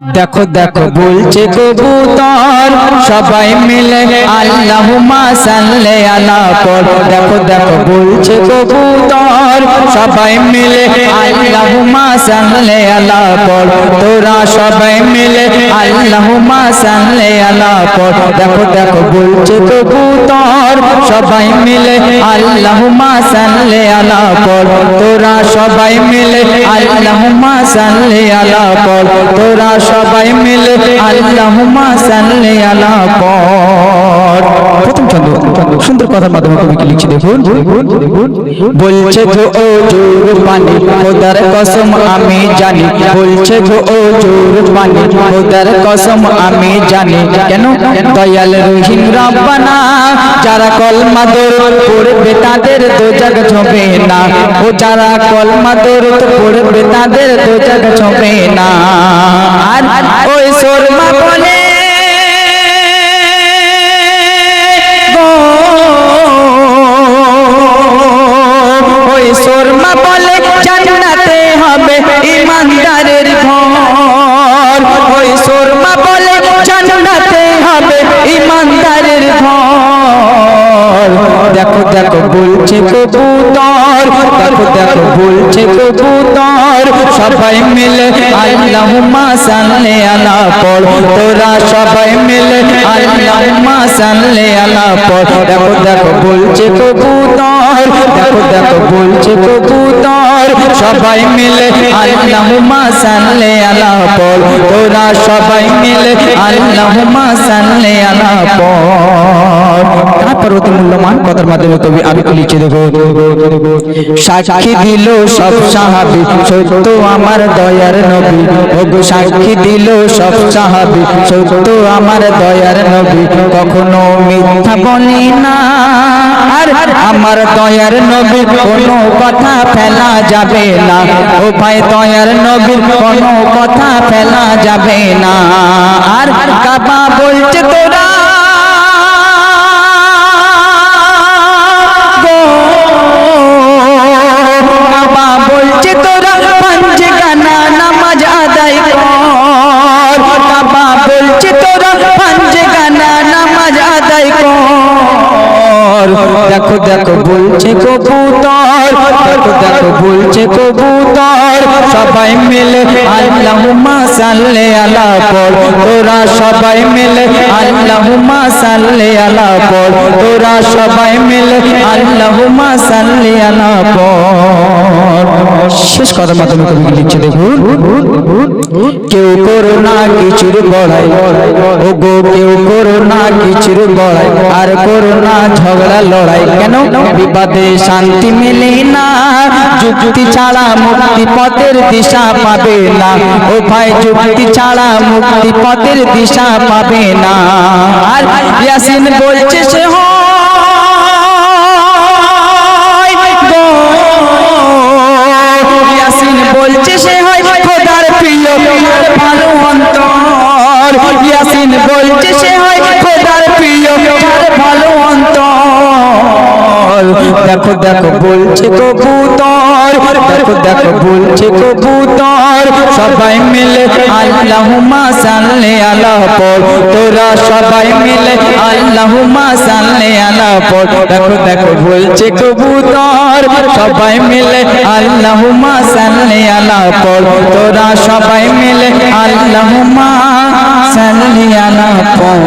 দেখো দেখো, বলছে কবুতর সবাই মিলে আল্লাহুম্মা সাল্লি আলা পর। দেখো দেখো, বলছে কবুতর সবাই মিলে আল্লাহুম্মা সাল্লি আলা পর। তোরা সবাই মিলে আল্লাহুম্মা সাল্লি আলা পর। দেখো দেখো, বলছে কবুতর সবাই মিলে আল্লাহুম্মা সাল্লি আলা পর। তোরা সবাই মিলে আল্লাহুম্মা সাল্লি আলা পর। তোরা সবাই মিলে আল্লাহুম্মা সাল্লি আলা পর প্রথম ছন্দ সুন্দর কথার মাধ্যমে কবি কি লিখছে? দেখুন বলছে যে, ও জোর পানি খোদার কসম, আমি জানি। বলছে যে, ও জোর পানি খোদার কসম, আমি জানি। কেন? দয়াল রহিম রব্বানা যারা কলমা দরুদ পড়বে তাদের দোজক ছোঁবে না। ও যারা কলমা দরুদ পড়বে তাদের দোজক ছোঁবে না। আর ওই শর্মা কবুতর দেখো দেখো, বলছে কবুতর সবাই মিলে আল্লাহুম্মা সাল্লি আলা পড়। তোরা সবাই মিলে আল্লাহুম্মা সাল্লি আলা পড়। দেখো দেখো, বলছে কবুতর দেখো দেখো, বলছে কবুতর সবাই মিলে আল্লাহুম্মা সাল্লি আলা তোরা সবাই মিলে আলা তারপর অতি কথার মাধ্যমে আমি লিখে দেবো? সাক্ষী দিল সব সাহাবি, সত্য আমার দয়ার নবী। ওগো সাক্ষী দিল সব সাহাবি, সত্য আমার দয়ার নবী। কখনো মিথ্যা বলি না। আমার দয়ার নবীর কোনো কথা ফেলা যাবে না। ও ভাই, দয়ার নবীর কোনো কথা ফেলা যাবে না। আর কাবা বলছে, তোরা দেখো বলছে কবুতর। দেখো, বলছে কবুতর সবাই মিলে আল্লাহুম্মা সাল্লি আলা পর। তোরা সবাই মিলে আল্লাহুম্মা সাল্লি আলা পর। তোরা সবাই মিলে আল্লাহুম্মা সাল্লি আলা পর। শেষ কথার মাধ্যমে কবি লিখছে দেখুন। কেউ করো না কিছুর বড়াই। ও কেউ করো না কিছুর বড়াই। আর করো না ঝগড়া লড়াই। কেন? বিবাদে শান্তি মেলে না। যুক্তি ছাড়া মুক্তি পথের দিশা পাবে না। ও ভাই, যুক্তি ছাড়া মুক্তি পথের দিশা পাবে না। আর ইয়াসিন বলছে, সে হয় বলছে, সে হয় খোদার প্রিয় ভালো অন্তর। দেখো দেখো, বলছে কবুতর দেখো দেখো, বলছে কবুতর সবাই মিলে আল্লাহুম্মা সাল্লি আলা পর। তোরা সবাই মিলে আল্লাহুম্মা সাল্লি আলা পর। দেখো দেখো, বলছে কবুতর সবাই মিলে আল্লাহুম্মা সাল্লি আলা পর। তোরা সবাই মিলে আল্লাহুম্মা সাল্লি আলা পর।